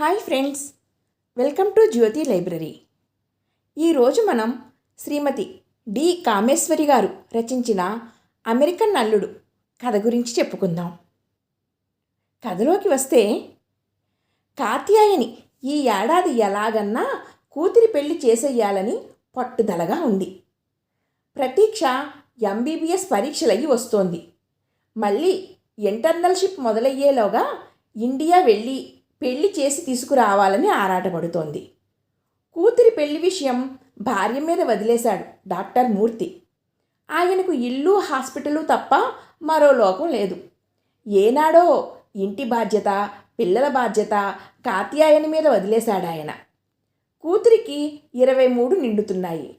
Hi friends welcome to Jyothi library. ఈరోజు మనం శ్రీమతి D Kameshwari గారు రచించిన అమెరికన్ నల్లుడు కథ గురించి చెప్పుకుందాం. కథలోకి వస్తే కాత్యాయని ఈ ఏడాది ఎలాగన్నా కూతురి పెళ్ళి చేసేయాలని పట్టుదలగా ఉంది. ప్రతీక్ష ఎంబీబీఎస్ పరీక్షలయ్యి వస్తోంది. మళ్ళీ ఇంటర్నల్షిప్ మొదలయ్యేలోగా ఇండియా వెళ్ళి పెళ్ళి చేసి తీసుకురావాలని ఆరాటపడుతోంది. కూతురి పెళ్ళి విషయం భార్య మీద వదిలేశాడు డాక్టర్ మూర్తి. ఆయనకు ఇల్లు హాస్పిటలు తప్ప మరో లోకం లేదు. ఏనాడో ఇంటి బాధ్యత పిల్లల బాధ్యత కాత్యాయని మీద వదిలేశాడు ఆయన కూతురికి ఇరవై మూడు నిండుతున్నాయి.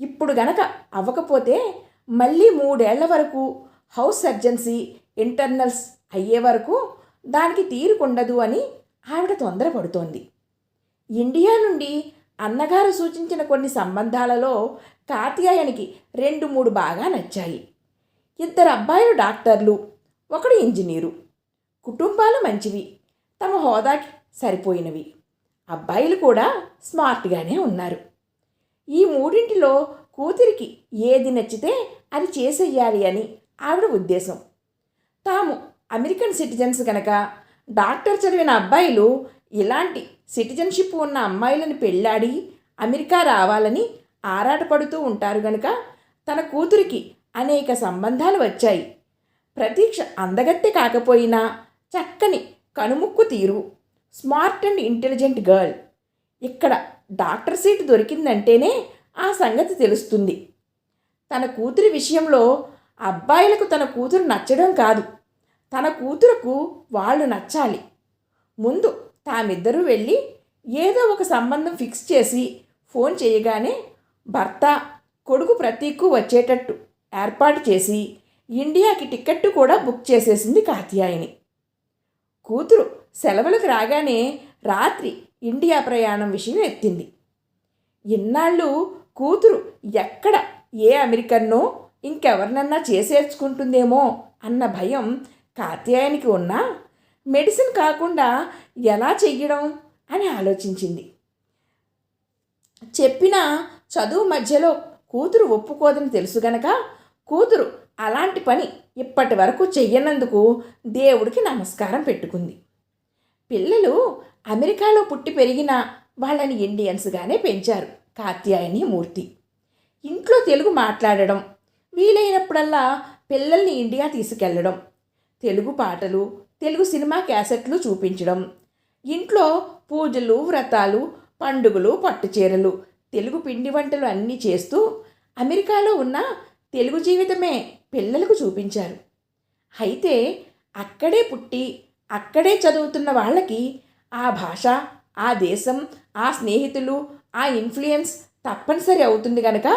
ఇప్పుడు గనక అవ్వకపోతే మళ్ళీ మూడేళ్ళ వరకు హౌస్ సర్జన్సీ ఇంటర్నల్స్ అయ్యే వరకు దానికి తీరుకుండదు అని ఆవిడ తొందరపడుతోంది. ఇండియా నుండి అన్నగారు సూచించిన కొన్ని సంబంధాలలో కాత్యాయనికి రెండు మూడు బాగా నచ్చాయి. ఇద్దరు అబ్బాయిలు డాక్టర్లు ఒకడు ఇంజనీరు. కుటుంబాలు మంచివి తమ హోదాకి సరిపోయినవి. అబ్బాయిలు కూడా స్మార్ట్గానే ఉన్నారు. ఈ మూడింటిలో కూతురికి ఏది నచ్చితే అది చేసేయాలి అని ఆవిడ ఉద్దేశం. తాము అమెరికన్ సిటిజన్స్ కనుక డాక్టర్ చదివిన అబ్బాయిలు ఇలాంటి సిటిజన్షిప్ ఉన్న అమ్మాయిలను పెళ్ళాడి అమెరికా రావాలని ఆరాటపడుతూ ఉంటారు గనుక తన కూతురికి అనేక సంబంధాలు వచ్చాయి. ప్రతీక్ష అందగత్తె కాకపోయినా చక్కని కనుముక్కు తీరు. Smart and intelligent girl. ఇక్కడ డాక్టర్ సీట్ దొరికిందంటేనే ఆ సంగతి తెలుస్తుంది. తన కూతురి విషయంలో అబ్బాయిలకు తన కూతురు నచ్చడం కాదు. తన కూతురుకు వాళ్ళు నచ్చాలి. ముందు తామిద్దరూ వెళ్ళి ఏదో ఒక సంబంధం ఫిక్స్ చేసి ఫోన్ చేయగానే భర్త కొడుకు ప్రతీక్కు వచ్చేటట్టు ఏర్పాటు చేసి ఇండియాకి టికెట్టు కూడా బుక్ చేసేసింది కాత్యాయని. కూతురు సెలవులకు రాగానే రాత్రి ఇండియా ప్రయాణం విషయం ఎత్తింది. ఇన్నాళ్ళు కూతురు ఎక్కడ ఏ అమెరికన్నో ఇంకెవరినన్నా చేసేర్చుకుంటుందేమో అన్న భయం కాత్యాయనికి ఉన్నా మెడిసిన్ కాకుండా ఎలా చెయ్యడం అని ఆలోచించింది. చెప్పిన చదువు మధ్యలో కూతురు ఒప్పుకోదని తెలుసు గనక కూతురు అలాంటి పని ఇప్పటి వరకు చెయ్యనందుకు దేవుడికి నమస్కారం పెట్టుకుంది. పిల్లలు అమెరికాలో పుట్టి పెరిగిన వాళ్ళని ఇండియన్స్గానే పెంచారు కాత్యాయని మూర్తి. ఇంట్లో తెలుగు మాట్లాడడం వీలైనప్పుడల్లా పిల్లల్ని ఇండియా తీసుకెళ్ళడం తెలుగు పాటలు తెలుగు సినిమా క్యాసెట్లు చూపించడం. ఇంట్లో పూజలు వ్రతాలు పండుగలు పట్టుచీరలు తెలుగు పిండి వంటలు అన్నీ చేస్తూ అమెరికాలో ఉన్న తెలుగు జీవితమే పిల్లలకు చూపించారు. అయితే అక్కడే పుట్టి అక్కడే చదువుతున్న వాళ్ళకి ఆ భాష ఆ దేశం ఆ స్నేహితులు ఆ ఇన్ఫ్లుయెన్స్ తప్పనిసరి అవుతుంది కనుక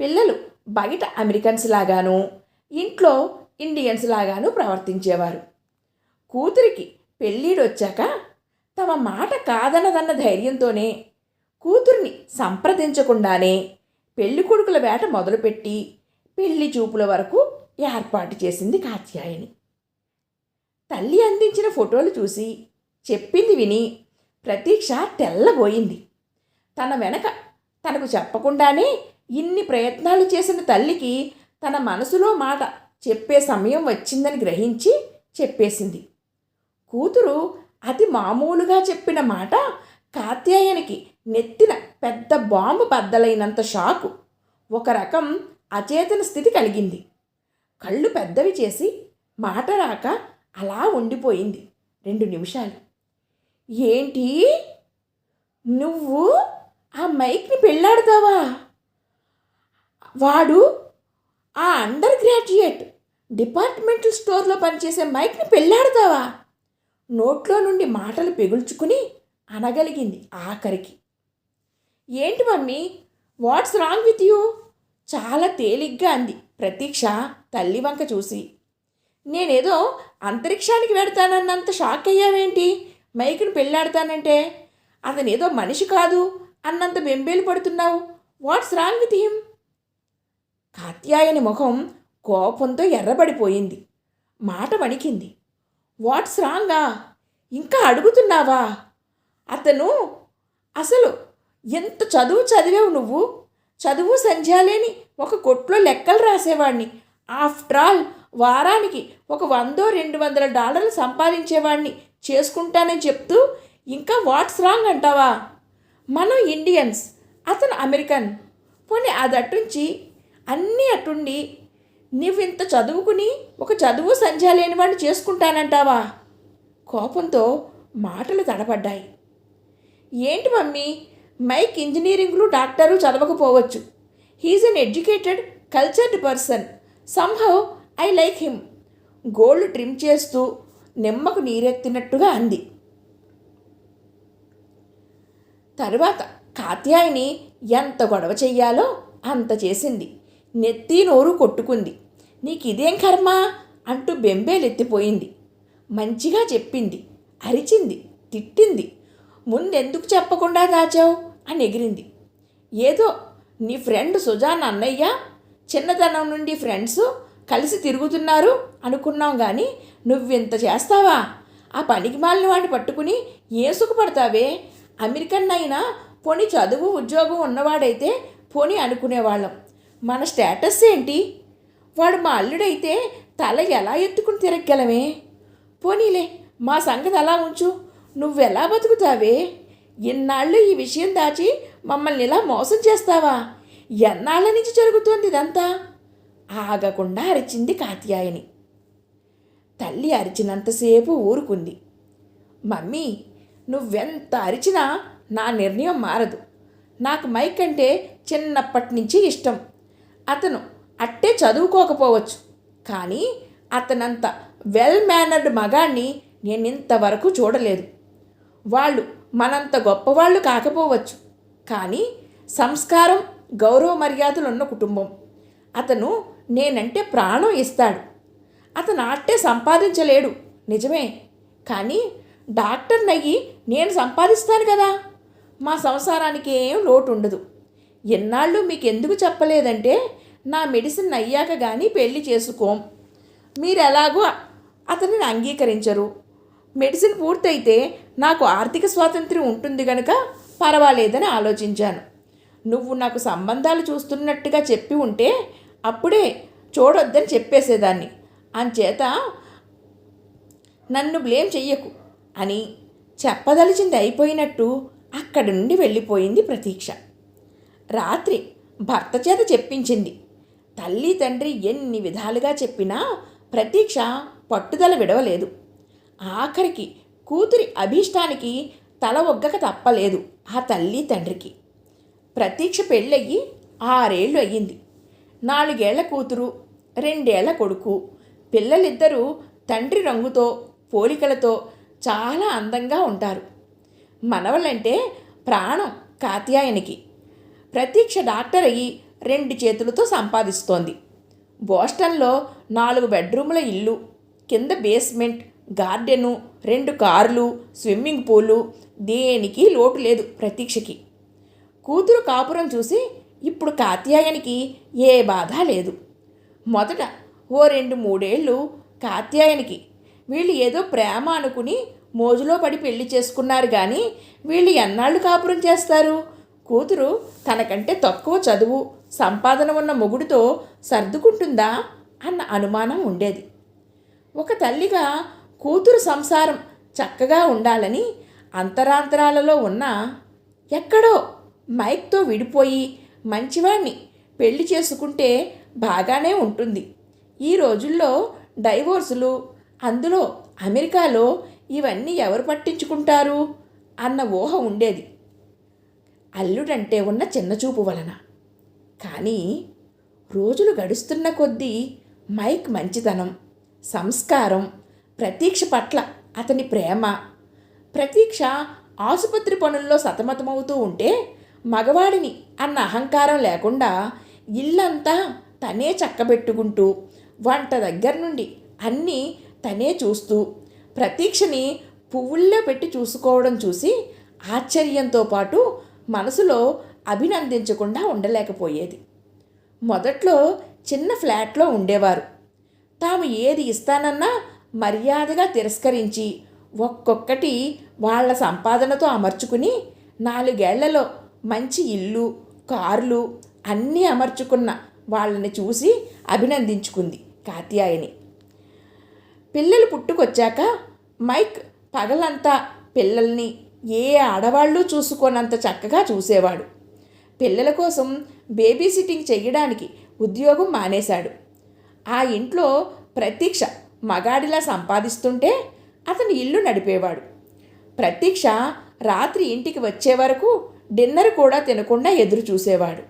పిల్లలు బయట అమెరికన్స్ లాగాను ఇంట్లో ఇండియన్స్ లాగాను ప్రవర్తించేవారు. కూతురికి పెళ్ళిడొచ్చాక తమ మాట కాదనదన్న ధైర్యంతోనే కూతుర్ని సంప్రదించకుండానే పెళ్ళి కొడుకుల వేట మొదలుపెట్టి పెళ్ళి చూపుల వరకు ఏర్పాటు చేసింది కాత్యాయని. తల్లి అందించిన ఫోటోలు చూసి చెప్పింది విని ప్రతీక్ష తెల్లబోయింది. తన వెనక తనకు చెప్పకుండానే ఇన్ని ప్రయత్నాలు చేసిన తల్లికి తన మనసులో మాట చెప్పే సమయం వచ్చిందని గ్రహించి చెప్పేసింది. కూతురు అతి మామూలుగా చెప్పిన మాట కాత్యాయనికి నెత్తిన పెద్ద బాంబు బద్దలైనంత షాకు. ఒక రకం అచేతన స్థితి కలిగింది. కళ్ళు పెద్దవి చేసి మాట రాక అలా ఉండిపోయింది రెండు నిమిషాలు. ఏంటి? నువ్వు ఆ మైక్ని పెళ్ళాడతావా? వాడు ఆ అండర్ గ్రాడ్యుయేట్ డిపార్ట్మెంటల్ స్టోర్లో పనిచేసే మైక్ని పెళ్ళాడతావా? నోట్లో నుండి మాటలు పెగుల్చుకుని అనగలిగింది ఆఖరికి. ఏంటి mummy? What's wrong with you? చాలా తేలిగ్గా అంది ప్రతీక్ష తల్లి వంక చూసి. నేనేదో అంతరిక్షానికి వెడతానన్నంత షాక్ అయ్యావేంటి మైకును పెళ్ళాడతానంటే అతనేదో మనిషి కాదు అన్నంత బెంబేలు పడుతున్నావు. What's wrong with him? Katyayani ముఖం కోపంతో ఎర్రబడిపోయింది. మాట వణికింది. వాట్స్ రాంగా ఇంకా అడుగుతున్నావా? అతను అసలు ఎంత చదువు చదివావు నువ్వు? చదువు సంధ్యాలేని ఒక కొట్లో లెక్కలు రాసేవాడిని ఆఫ్టర్ ఆల్ వారానికి ఒక వందో రెండు వందల డాలర్లు సంపాదించేవాడిని చేసుకుంటానని చెప్తూ ఇంకా వాట్స్ రాంగ్ అంటావా? మనం ఇండియన్స్ అతను అమెరికన్. పోనీ అది అట్టుంచి అన్నీ అటుండి నువ్వు ఇంత చదువుకుని ఒక చదువు సంధ్య లేని వాడిని చేసుకుంటానంటావా? కోపంతో మాటలు తడబడ్డాయి. ఏంటి మమ్మీ మైక్ ఇంజనీరింగ్లు doctor చదవకపోవచ్చు. He is an educated cultured person. Somehow I like him. Gold trim చేస్తూ నిమ్మకు నీరెత్తినట్టుగా అంది. తరువాత కాత్యాయిని ఎంత గొడవ చెయ్యాలో అంత చేసింది. నెత్తి నోరు కొట్టుకుంది. నీకు ఇదేం కర్మ? అంటూ బెంబేలెత్తిపోయింది. మంచిగా చెప్పింది. అరిచింది. తిట్టింది. ముందెందుకు చెప్పకుండా దాచావు? అని ఎగిరింది. ఏదో నీ ఫ్రెండ్ సుజాన్ అన్నయ్య చిన్నతనం నుండి ఫ్రెండ్స్? కలిసి తిరుగుతున్నారు? అనుకున్నాం కానీ నువ్వింత చేస్తావా? ఆ పనికి మాలిన వాడిని పట్టుకుని ఏ సుఖపడతావే? అమెరికన్ అయినా పోనీ చదువు ఉద్యోగం ఉన్నవాడైతే పోనీ అనుకునేవాళ్ళం. మన స్టేటస్ ఏంటి? వాడు మా అల్లుడైతే తల ఎలా ఎత్తుకుని తిరగలమే పోనీలే మా సంగతి అలా ఉంచు. నువ్వెలా బతుకుతావే? ఇన్నాళ్ళు ఈ విషయం దాచి మమ్మల్ని ఇలా మోసం చేస్తావా? ఎన్నాళ్ళ నుంచి జరుగుతోంది ఇదంతా? ఆగకుండా అరిచింది కాత్యాయని. తల్లి అరిచినంతసేపు ఊరుకుంది. మమ్మీ నువ్వెంత అరిచినా నా నిర్ణయం మారదు. నాకు మైక్ అంటే చిన్నప్పటి నుంచి ఇష్టం. అతను అట్టే చదువుకోకపోవచ్చు. కానీ అతనంత వెల్ మేనర్డ్ మగాణ్ణి నేను ఇంతవరకు చూడలేదు. వాళ్ళు మనంత గొప్పవాళ్ళు కాకపోవచ్చు. కానీ సంస్కారం గౌరవ మర్యాదలు ఉన్న కుటుంబం. అతను నేనంటే ప్రాణం ఇస్తాడు. అతను ఆట్టే సంపాదించలేడు. నిజమే. కానీ డాక్టర్ నయ్యి నేను సంపాదిస్తాను కదా. మా సంసారానికి ఏం లోటు ఉండదు ఎన్నాళ్ళు మీకు ఎందుకు చెప్పలేదంటే నా మెడిసిన్ అయ్యాక కానీ పెళ్ళి చేసుకోం. మీరు ఎలాగో అతనిని అంగీకరించరు. మెడిసిన్ పూర్తయితే నాకు ఆర్థిక స్వాతంత్ర్యం ఉంటుంది కనుక పర్వాలేదని ఆలోచించాను. నువ్వు నాకు సంబంధాలు చూస్తున్నట్టుగా చెప్పి ఉంటే అప్పుడే చూడొద్దని చెప్పేసేదాన్ని. అంచేత నన్ను బ్లేమ్ చెయ్యకు అని చెప్పదలిచింది అయిపోయినట్టు అక్కడి నుండి వెళ్ళిపోయింది ప్రతీక్ష. రాత్రి భర్త చేత చెప్పించింది. తల్లి తండ్రి ఎన్ని విధాలుగా చెప్పినా ప్రతీక్ష పట్టుదల విడవలేదు. ఆఖరికి కూతురి అభీష్టానికి తల ఒగ్గక తప్పలేదు ఆ తల్లి తండ్రికి. ప్రతీక్ష పెళ్ళయ్యి ఆరేళ్ళు అయ్యింది. నాలుగేళ్ళ కూతురు రెండేళ్ళ కొడుకు. పిల్లలిద్దరూ తండ్రి రంగుతో పోలికలతో చాలా అందంగా ఉంటారు. మనవలంటే ప్రాణం కాత్యాయనికి. ప్రతీక్ష డాక్టర్ అయ్యి రెండు చేతులతో సంపాదిస్తోంది. బోస్టన్లో నాలుగు బెడ్రూముల ఇల్లు కింద బేస్మెంట్ గార్డెను రెండు కార్లు స్విమ్మింగ్ పూలు దేనికి లోటు లేదు ప్రతీక్షకి. కూతురు కాపురం చూసి ఇప్పుడు కాత్యాయనికి ఏ బాధ లేదు. మొదట ఓ రెండు మూడేళ్ళు కాత్యాయనికి. వీళ్ళు ఏదో ప్రేమ అనుకుని మోజులో పడి పెళ్ళి చేసుకున్నారు కానీ వీళ్ళు ఎన్నాళ్ళు కాపురం చేస్తారు? కూతురు తనకంటే తక్కువ చదువు సంపాదన ఉన్న మొగుడితో సర్దుకుంటుందా అన్న అనుమానం ఉండేది. ఒక తల్లిగా కూతురు సంసారం చక్కగా ఉండాలని అంతరాంతరాలలో ఉన్న ఎక్కడో మైక్తో విడిపోయి మంచివాణ్ణి పెళ్ళి చేసుకుంటే బాగానే ఉంటుంది. ఈ రోజుల్లో డైవోర్సులు అందులో అమెరికాలో ఇవన్నీ ఎవరు పట్టించుకుంటారు? అన్న ఊహ ఉండేది. అల్లుడంటే ఉన్న చిన్నచూపు వలన. కానీ రోజులు గడుస్తున్న కొద్దీ మైక్ మంచితనం సంస్కారం ప్రతీక్ష పట్ల అతని ప్రేమ. ప్రతీక్ష ఆసుపత్రి పనుల్లో సతమతమవుతూ ఉంటే మగవాడిని అన్న అహంకారం లేకుండా ఇల్లంతా తనే చక్కబెట్టుకుంటూ వంట దగ్గర నుండి అన్నీ తనే చూస్తూ ప్రతీక్షని పువ్వుల్లో పెట్టి చూసుకోవడం చూసి ఆశ్చర్యంతో పాటు మనసులో అభినందించకుండా ఉండలేకపోయేది. మొదట్లో చిన్న ఫ్లాట్లో ఉండేవారు. తాము ఏది ఇస్తానన్నా మర్యాదగా తిరస్కరించి ఒక్కొక్కటి వాళ్ళ సంపాదనతో అమర్చుకుని నాలుగేళ్ళలో మంచి ఇల్లు కార్లు అన్నీ అమర్చుకున్న వాళ్ళని చూసి అభినందించుకుంది కాత్యాయని. పిల్లలు పుట్టుకొచ్చాక మైక్ పగలంతా పిల్లల్ని ఏ ఆడవాళ్ళు చూసుకోనంత చక్కగా చూసేవాడు. పిల్లల కోసం బేబీ సిట్టింగ్ చేయడానికి ఉద్యోగం మానేశాడు. ఆ ఇంట్లో ప్రతీక్ష మగాడిలా సంపాదిస్తుంటే అతను ఇల్లు నడిపేవాడు. ప్రతీక్ష రాత్రి ఇంటికి వచ్చే వరకు డిన్నర్ కూడా తినకుండా ఎదురు చూసేవాడు.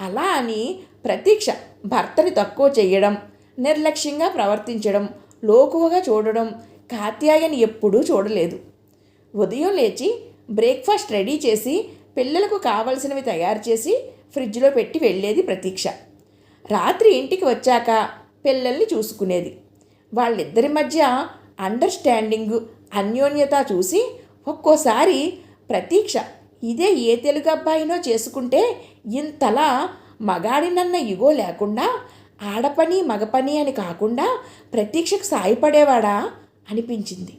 అలా అని ప్రతీక్ష భర్తని తక్కువ చేయడం నిర్లక్ష్యంగా ప్రవర్తించడం లోకువగా చూడడం కాత్యాయని ఎప్పుడూ చూడలేదు. ఉదయం లేచి బ్రేక్ఫాస్ట్ రెడీ చేసి పిల్లలకు కావలసినవి తయారు చేసి ఫ్రిడ్జ్లో పెట్టి వెళ్ళేది ప్రతీక్ష. రాత్రి ఇంటికి వచ్చాక పిల్లల్ని చూసుకునేది. వాళ్ళిద్దరి మధ్య అండర్స్టాండింగ్ అన్యోన్యత చూసి ఒక్కోసారి ప్రతీక్ష ఇదే ఏ తెలుగు అబ్బాయినో చేసుకుంటే ఇంతలా మగాడినన్న ఇగో లేకుండా ఆడపని మగపని అని కాకుండా ప్రతీక్షకు సాయపడేవాడా? అనిపించింది.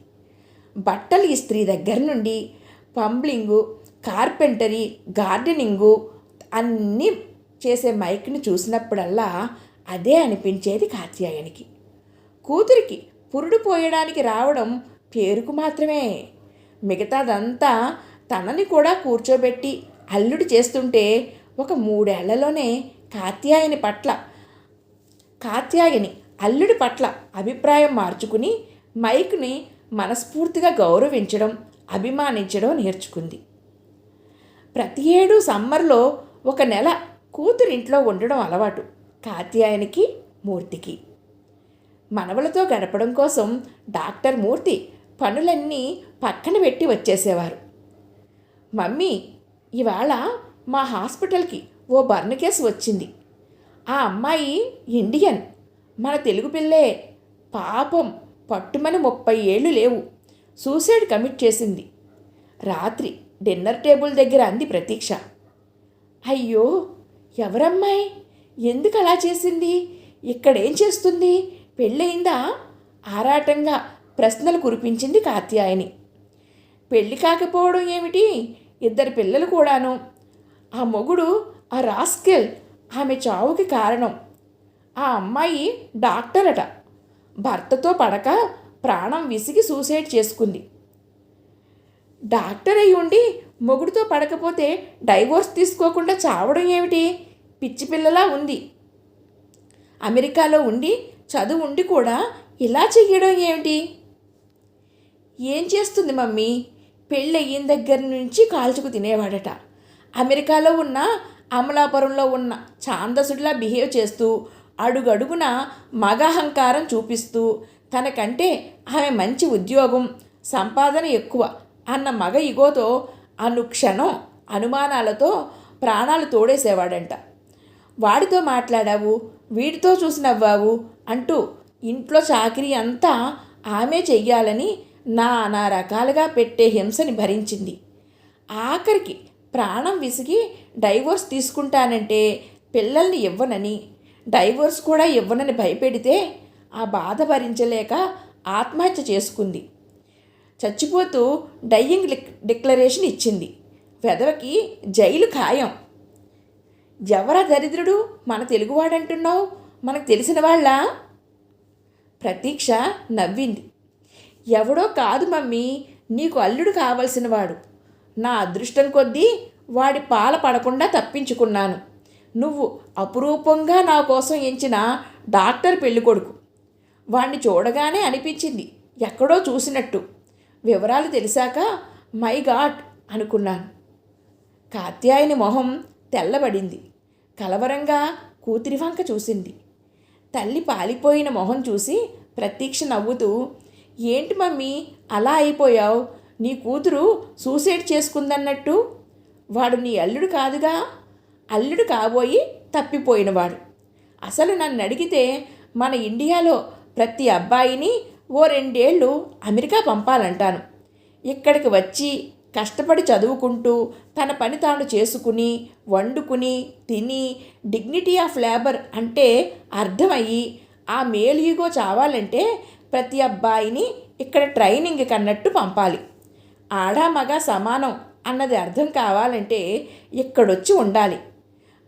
బట్టలు ఇస్త్రీ దగ్గర నుండి పంబ్లింగు కార్పెంటరీ గార్డెనింగు అన్నీ చేసే మైక్ని చూసినప్పుడల్లా అదే అనిపించేది కాత్యాయనికి. కూతురికి పురుడు పోయడానికి రావడం పేరుకు మాత్రమే. మిగతాదంతా తనని కూడా కూర్చోబెట్టి అల్లుడు చేస్తుంటే ఒక మూడేళ్ళలోనే కాత్యాయని పట్ల కాత్యాయని అల్లుడి పట్ల అభిప్రాయం మార్చుకుని మైక్ని మనస్ఫూర్తిగా గౌరవించడం అభిమానించడం నేర్చుకుంది. ప్రతి ఏడు సమ్మర్లో ఒక నెల కూతురింట్లో ఉండడం అలవాటు కాత్యాయనికి మూర్తికి. మనవలతో గడపడం కోసం డాక్టర్ మూర్తి పనులన్నీ పక్కన పెట్టి వచ్చేసేవారు. మమ్మీ ఇవాళ మా హాస్పిటల్కి ఓ బర్న్ కేసు వచ్చింది. ఆ అమ్మాయి ఇండియన్. మన తెలుగు పిల్లే పాపం పట్టుమని ముప్పై ఏళ్ళు లేవు. సూసైడ్ కమిట్ చేసింది. రాత్రి డిన్నర్ టేబుల్ దగ్గర అంది ప్రతీక్ష. అయ్యో ఎవరమ్మాయి? ఎందుకు అలా చేసింది? ఇక్కడేం చేస్తుంది? పెళ్ళయిందా? ఆరాటంగా ప్రశ్నలు కురిపించింది కాత్యాయని. పెళ్ళి కాకపోవడం ఏమిటి? ఇద్దరు పిల్లలు కూడాను. ఆ మొగుడు ఆ రాస్కెల్ ఆమె చావుకి కారణం. ఆ అమ్మాయి డాక్టర్ అట భర్తతో పడక ప్రాణం విసిగి సూసైడ్ చేసుకుంది. డాక్టర్ అయి ఉండి మొగుడుతో పడకపోతే డైవోర్స్ తీసుకోకుండా చావడం ఏమిటి? పిచ్చి పిల్లలా ఉంది. అమెరికాలో ఉండి చదువు ఉండి కూడా ఇలా చెయ్యడం ఏమిటి? ఏం చేస్తుంది మమ్మీ? పెళ్ళయిన దగ్గర నుంచి కాల్చుకు తినేవాడట. అమెరికాలో ఉన్న అమలాపురంలో ఉన్న ఛాందసుడిలా బిహేవ్ చేస్తూ అడుగడుగున మగహంకారం చూపిస్తూ తనకంటే ఆమె మంచి ఉద్యోగం సంపాదన ఎక్కువ అన్న మగ ఇగోతో అనుక్షణం అనుమానాలతో ప్రాణాలు తోడేసేవాడంట. వాడితో మాట్లాడావు వీడితో చూసి నవ్వావు అంటూ ఇంట్లో చాకరీ అంతా ఆమె చెయ్యాలని నానా రకాలుగా పెట్టే హింసని భరించింది. ఆఖరికి ప్రాణం విసిగి డైవోర్స్ తీసుకుంటానంటే పిల్లల్ని ఇవ్వనని డైవోర్స్ కూడా ఇవ్వనని భయపెడితే ఆ బాధ భరించలేక ఆత్మహత్య చేసుకుంది. చచ్చిపోతూ డయ్యింగ్ డిక్లరేషన్ ఇచ్చింది. వెదవకి జైలు ఖాయం. ఎవరా దరిద్రుడు? మన తెలుగువాడంటున్నావు? మనకు తెలిసిన వాళ్ళ? ప్రతీక్ష నవ్వింది. ఎవడో కాదు మమ్మీ నీకు అల్లుడు కావలసిన వాడు నా అదృష్టం కొద్దీ వాడి పాల పడకుండా తప్పించుకున్నాను. నువ్వు అపురూపంగా నా కోసం ఎంచిన డాక్టర్ పెళ్ళికొడుకు. వాణ్ణి చూడగానే అనిపించింది. ఎక్కడో చూసినట్టు. వివరాలు తెలిసాక మై గాడ్ అనుకున్నాను. కాత్యాయని మొహం తెల్లబడింది. కలవరంగా కూతురి వంక చూసింది. తల్లి పాలిపోయిన మొహం చూసి ప్రతీక్ష నవ్వుతూ ఏంటి మమ్మీ అలా అయిపోయావు? నీ కూతురు సూసైడ్ చేసుకుందన్నట్టు? వాడు నీ అల్లుడు కాదుగా? అల్లుడు కాబోయి తప్పిపోయినవాడు. అసలు నన్ను అడిగితే మన ఇండియాలో ప్రతి అబ్బాయిని ఓ రెండేళ్ళు అమెరికా పంపాలంటాను. ఇక్కడికి వచ్చి కష్టపడి చదువుకుంటూ తన పని తాను చేసుకుని వండుకుని తిని డిగ్నిటీ ఆఫ్ లేబర్ అంటే అర్థమయ్యి ఆ మేలుగో చావాలంటే ప్రతి అబ్బాయిని ఇక్కడ ట్రైనింగ్ కన్నట్టు పంపాలి. ఆడా మగ సమానం అన్నది అర్థం కావాలంటే ఇక్కడొచ్చి ఉండాలి.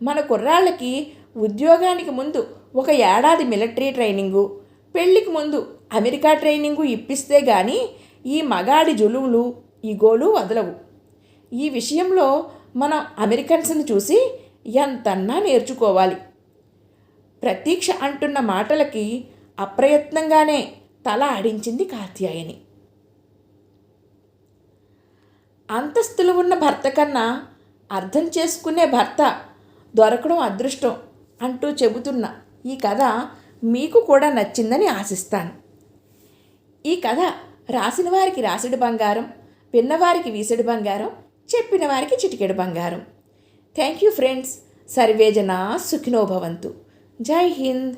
మన కుర్రాళ్ళకి ఉద్యోగానికి ముందు ఒక ఏడాది మిలిటరీ ట్రైనింగు పెళ్ళికి ముందు అమెరికా ట్రైనింగు ఇప్పిస్తే గాని ఈ మగాడి జులువులు ఇగోలు వదలవు. ఈ విషయంలో మనం అమెరికన్స్ని చూసి ఎంతన్నా నేర్చుకోవాలి. ప్రతీక్ష అంటున్న మాటలకి అప్రయత్నంగానే తల ఆడించింది కాత్యాయని అంతస్తులు ఉన్న భర్త కన్నా అర్థం చేసుకునే భర్త దొరకడం అదృష్టం అంటూ చెబుతున్న ఈ కథ మీకు కూడా నచ్చిందని ఆశిస్తాను. ఈ కథ రాసిన వారికి రాసిడి బంగారం విన్నవారికి వీసుడు బంగారం చెప్పిన వారికి చిటికెడు బంగారం. థ్యాంక్ యూ ఫ్రెండ్స్ సర్వేజన సుఖినోభవంతు జై హింద్.